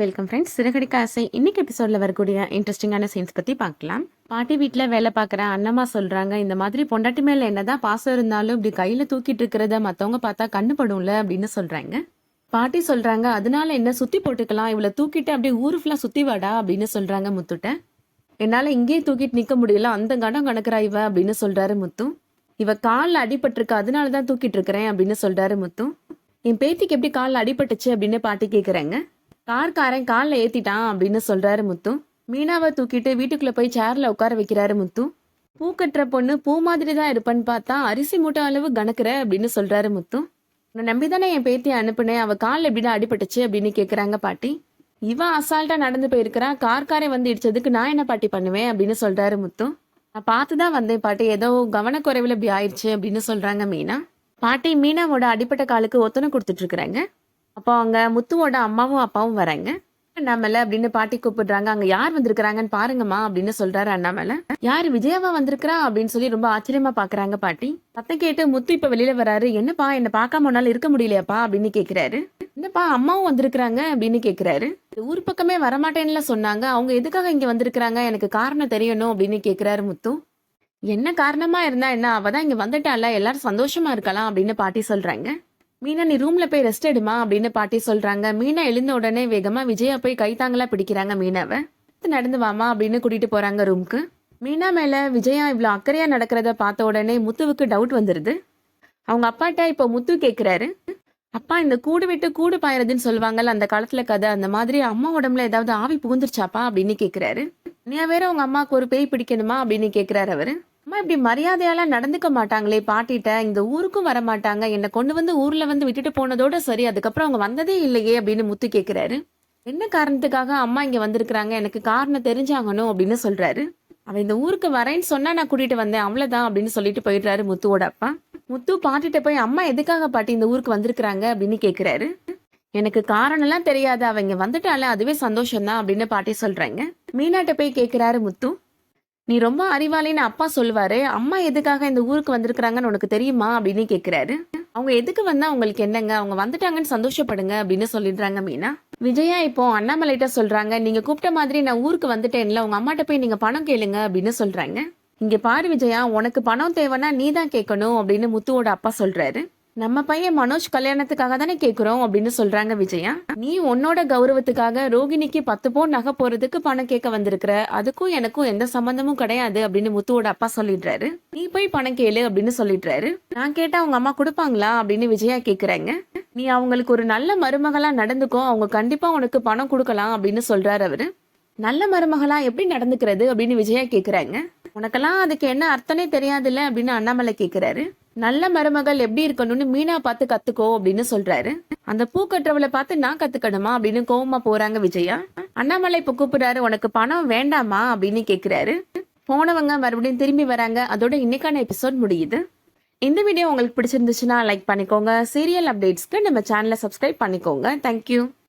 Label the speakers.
Speaker 1: Welcome friends சிறுகடி காசை இன்னைக்கு எபிசோட்ல வரக்கூடிய இன்ட்ரெஸ்டிங்கான சீன்ஸ் பத்தி பார்க்கலாம். பாட்டி வீட்டில் வேலை பார்க்குற அண்ணம்மா சொல்கிறாங்க இந்த மாதிரி பொண்டாட்டி மேலே என்னதான் பாசம் இருந்தாலும் இப்படி கையில் தூக்கிட்டு இருக்கிறத மற்றவங்க பார்த்தா கண்ணுபடும்ல அப்படின்னு சொல்கிறாங்க பாட்டி சொல்கிறாங்க அதனால என்ன சுற்றி போட்டுக்கலாம்? இவளை தூக்கிட்டு அப்படியே ஊரு ஃபுல்லாக சுத்தி வாடா அப்படின்னு சொல்கிறாங்க முத்துட்ட. என்னால் இங்கேயே தூக்கிட்டு நிற்க முடியல. அந்த கடம் கணக்குறா இவ அப்படின்னு சொல்கிறாரு முத்து. இவ காலில் அடிபட்டிருக்கு. அதனால தான் தூக்கிட்டு இருக்கிறேன் அப்படின்னு சொல்கிறாரு முத்து. என் பேத்திக்கு எப்படி காலில் அடிபட்டுச்சு அப்படின்னு பாட்டி கேட்குறாங்க கார்காரன் காலில் ஏற்றிட்டான் அப்படின்னு சொல்கிறாரு முத்து. மீனாவை தூக்கிட்டு வீட்டுக்குள்ளே போய் சேரில் உட்கார வைக்கிறாரு முத்து. பூ கட்டுற பொண்ணு பூ மாதிரி தான் இருப்பேன்னு பார்த்தா அரிசி மூட்டை அளவு கணக்குற அப்படின்னு சொல்கிறாரு முத்து. உன்னை நம்பி தானே என் பேத்தியை அனுப்புனேன் அவள் காலில் எப்படிதான் அடிபட்டுச்சு அப்படின்னு கேட்குறாங்க பாட்டி. இவன் அசால்ட்டாக நடந்து போயிருக்கிறா கார்காரன் வந்து இடிச்சதுக்கு நான் என்ன பாட்டி பண்ணுவேன் அப்படின்னு சொல்கிறாரு முத்து. நான் பார்த்து தான் வந்தேன் பாட்டி ஏதோ கவனக்குறைவில் இப்படி ஆயிடுச்சு அப்படின்னு சொல்கிறாங்க மீனா. பாட்டி மீனாவோட அடிப்பட்ட காலுக்கு ஒத்தனை கொடுத்துட்ருக்குறாங்க அப்போ அவங்க முத்துவோட அம்மாவும் அப்பாவும் வராங்க. அண்ணாமலை அப்படின்னு பாட்டி கூப்பிடுறாங்க. அங்க யார் வந்திருக்கிறாங்கன்னு பாருங்கம்மா அப்படின்னு சொல்றாரு அண்ணாமலை. யாரு விஜயாவா வந்திருக்கிறா அப்படின்னு சொல்லி ரொம்ப ஆச்சரியமா பாக்குறாங்க பாட்டி. சத்தம் கேட்டு முத்து இப்ப வெளியில வராரு. என்னப்பா என்ன பாக்காம ஒன்னால இருக்க முடியலையாப்பா அப்படின்னு கேக்குறாரு. என்னப்பா அம்மாவும் வந்திருக்கிறாங்க அப்படின்னு கேக்குறாரு. ஊர் பக்கமே வரமாட்டேன்ல சொன்னாங்க. அவங்க எதுக்காக இங்க வந்திருக்கிறாங்க? எனக்கு காரணம் தெரியணும் அப்படின்னு கேக்குறாரு முத்து. என்ன காரணமா இருந்தா என்ன? அவதான் இங்க வந்துட்டால எல்லாரும் சந்தோஷமா இருக்கலாம் அப்படின்னு பாட்டி சொல்றாங்க. மீனா நீ ரூம்ல போய் ரெஸ்ட் எடுமா அப்படின்னு பாட்டி சொல்றாங்க. மீனா எழுந்த உடனே வேகமா விஜயா போய் கைத்தாங்களா பிடிக்கிறாங்க மீனாவை. நடந்து வாமா அப்படின்னு கூட்டிட்டு போறாங்க ரூம்க்கு மீனா மேல விஜயா இவ்வளவு அக்கறையா நடக்கிறத பார்த்த உடனே முத்துவுக்கு டவுட் வந்துருது. அவங்க அப்பாட்ட இப்போ முத்து கேக்குறாரு? அப்பா இந்த கூடு விட்டு கூடு பாயறதுன்னு சொல்லுவாங்கல்ல அந்த காலத்துல கதை அந்த மாதிரி அம்மா உடம்புல ஏதாவது ஆவி புகுந்துருச்சாப்பா? அப்படின்னு கேக்குறாரு. நீ வேற உங்க அம்மாவுக்கு ஒரு பேய் பிடிக்கணுமா? அப்படின்னு கேக்குறாரு அவரு. அம்மா இப்படி மரியாதையாலாம் நடந்துக்க மாட்டாங்களே பாட்டிட்ட? இந்த ஊருக்கும் வர மாட்டாங்க என்னை கொண்டு வந்து ஊர்ல வந்து விட்டுட்டு போனதோட சரி அதுக்கப்புறம் அவங்க வந்ததே இல்லையே அப்படின்னு முத்து கேட்கிறாரு என்ன காரணத்துக்காக அம்மா இங்க வந்திருக்கிறாங்க? எனக்கு காரணம் தெரிஞ்சாங்கணும் அப்படின்னு சொல்றாரு. அவன் இந்த ஊருக்கு வரேன்னு சொன்னா நான் கூட்டிட்டு வந்தேன் அவ்வளவுதான் அப்படின்னு சொல்லிட்டு போயிடுறாரு முத்துவோட அப்பா. முத்து பாட்டிட்ட போய் அம்மா எதுக்காக பாட்டி இந்த ஊருக்கு வந்திருக்கிறாங்க? அப்படின்னு கேக்குறாரு. எனக்கு காரணம்லாம் தெரியாது. அவங்க வந்துட்டால அதுவே சந்தோஷம் தான் அப்படின்னு பாட்டி சொல்றாங்க. மீனாட்ட போய் கேக்குறாரு முத்து. நீ ரொம்ப அறிவாளின்னு அப்பா சொல்லுவாரு. அம்மா எதுக்காக இந்த ஊருக்கு வந்திருக்கிறாங்கன்னு உனக்கு தெரியுமா அப்படின்னு கேக்குறாரு. அவங்க எதுக்கு வந்தா உங்களுக்கு என்னங்க? அவங்க வந்துட்டாங்கன்னு சந்தோஷப்படுங்க அப்படின்னு சொல்லிடுறாங்க மீனா. விஜயா இப்போ அண்ணாமலைட்ட சொல்றாங்க நீங்க கூப்பிட்ட மாதிரி நான் ஊருக்கு வந்துட்டேன்ல உங்க அம்மாட்ட போய் நீங்க பணம் கேளுங்க அப்படின்னு சொல்றாங்க. இங்க பாரு விஜயா உனக்கு பணம் தேவைன்னா நீ தான் கேட்கணும் அப்படின்னு முத்துவோட அப்பா சொல்றாரு. நம்ம பையன் மனோஜ் கல்யாணத்துக்காக தானே கேட்குறோம் அப்படின்னு சொல்றாங்க விஜயா. நீ உன்னோட கௌரவத்துக்காக ரோகிணிக்கு பத்து பவுன் நகை போறதுக்கு பணம் கேட்க வந்திருக்கிற. அதுக்கும் எனக்கும் எந்த சம்பந்தமும் கிடையாது அப்படின்னு முத்துவோட அப்பா சொல்லிடுறாரு. நீ போய் பணம் கேளு அப்படின்னு சொல்லிடுறாரு. நான் கேட்டா அவங்க அம்மா கொடுப்பாங்களா அப்படின்னு விஜயா கேக்குறாங்க. நீ அவங்களுக்கு ஒரு நல்ல மருமகளா நடந்துக்கோ. அவங்க கண்டிப்பா உனக்கு பணம் கொடுக்கலாம் அப்படின்னு சொல்றாரு அவரு. நல்ல மருமகளா எப்படி நடந்துக்கிறது அப்படின்னு விஜயா கேக்குறாங்க. உனக்கெல்லாம் அதுக்கு என்ன அர்த்தமே தெரியாதுல்ல அப்படின்னு அண்ணாமலை கேக்குறாரு. நல்ல மருமகள் எப்படி இருக்கணும்னு மீனா பார்த்து கத்துக்கோ அப்படின்னு சொல்றாரு. அந்த பூ கட்டுறவளை பார்த்து நான் கத்துக்கணுமா அப்படின்னு கோவமா போறாங்க விஜயா. அண்ணாமலை இப்ப கூப்பிடுறாரு உனக்கு பணம் வேண்டாமா? அப்படின்னு கேக்குறாரு. போனவங்க மறுபடியும் திரும்பி வராங்க. அதோட இன்னைக்கான எபிசோட் முடியுது. இந்த வீடியோ உங்களுக்கு பிடிச்சிருந்துச்சுன்னா லைக் பண்ணிக்கோங்க. சீரியல் அப்டேட்ஸ்க்கு நம்ம சேனலை சப்ஸ்கிரைப் பண்ணிக்கோங்க. தேங்க்யூ